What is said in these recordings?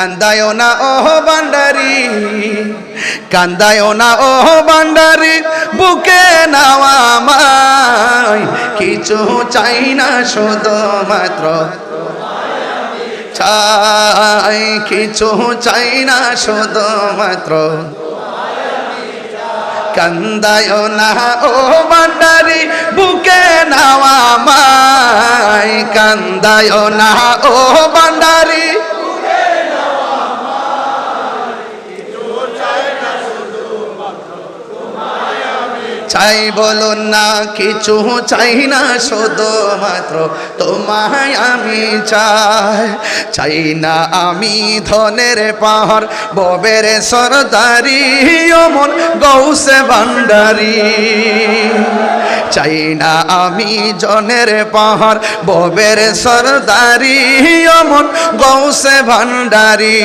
কান্দায় না ও বান্ডারি কান্দায় না ও বান্ডারি বুকে নাওয়া আমায়। কিছু চাই না, শুধু মাত্র চাই। কিছু চাই না, শুধু মাত্র কান্দায় না ও বান্ডারি বুকে নাওয়া মাই কান্দায় না ও বান্ডারি চাই বলো না, কিছু চাই না, শুধু মাত্র তোমায় আমি চাই। চাই না আমি ধনের পাহাড়, ববের সরদারি, অমন গৌসে ভান্ডারি। চাই না আমি জনের পাহাড়, ববের সরদারি, অমন গৌসে ভান্ডারি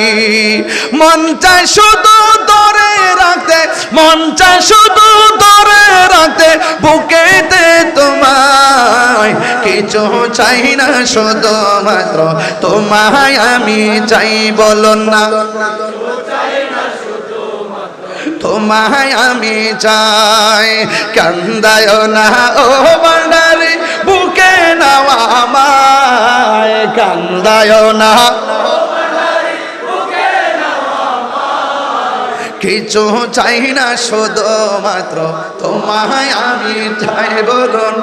মন চাই শুধু দরে রাখতে, মন চাই শুধু দরে রাখতে, বুকেতে তোমায় কিছু চাই না, শুধু মাত্র তোমায় আমি চাই, বলো না। তোমায় আমি চাই। কান্দায় না, ও বান্ডারি বুকে নাওয়া আমায়। কান্দায় না কিছু চাই না শুধু মাত্র তোমায় আমি চাই বলুন।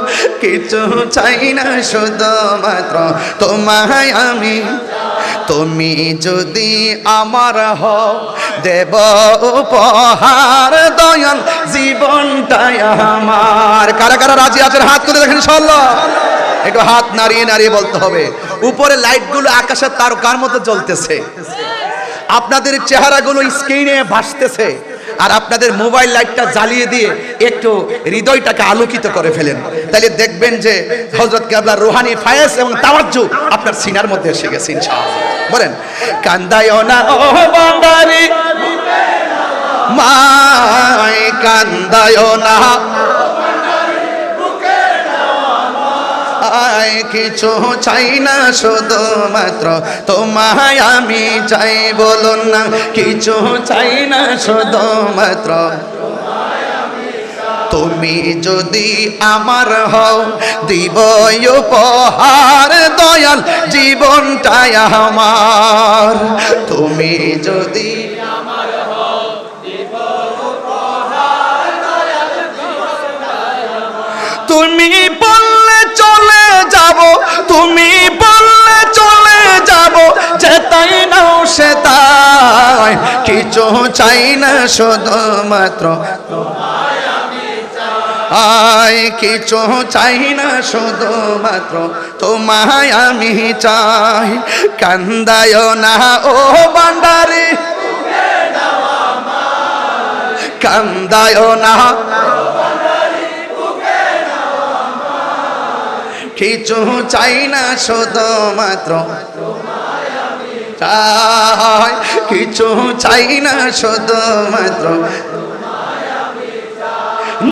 কিছু চাই না শুধু মাত্র তোমায় আমি তুমি যদি আমার হও, দেব উপহার দয়াল, জীবনটাই আমার। কারা কারা রাজি আছেন? হাত করে দেখেন সল্লাহ একটু হাত নাড়িয়ে নাড়িয়ে বলতে হবে। উপরে লাইটগুলো আকাশের তারকার মতো জ্বলতেছে। আপনাদের চেহারাগুলো স্ক্রিনে ভাসতেছে। আর আপনাদের মোবাইল লাইটটা জ্বালিয়ে দিয়ে একটু হৃদয়টাকে আলোকিত করে ফেলেন। তাহলে দেখবেন যে হজরত কেবলার রোহানি ফায়েস এবং তাওয়াজ্জু আপনার সিনার মধ্যে এসে গেছে ইনশাআল্লাহ। বলেন, কান্দায় না, ও মাই কান্দায় না আয় কিছু চাই না শুধু মাত্র তোমায় আমি চাই, বলুন না, কিছু চাই না শুধু মাত্র তুমি যদি আমার হও, দিব উপহার দয়াল জীবনটাই আমার। তুমি যদি তুমি যাব, তুমি বললে চলে যাব, যেতাই নাও সে তাই কিছু চাই না শুধুমাত্র আয়, কিছু চাই না শুধুমাত্র তোমায় আমি চাই। কান্দায় না, ও বান্ডারি কান্দায় না। কিছু চাই না শুধুমাত্র কিছু চাই না শুধুমাত্র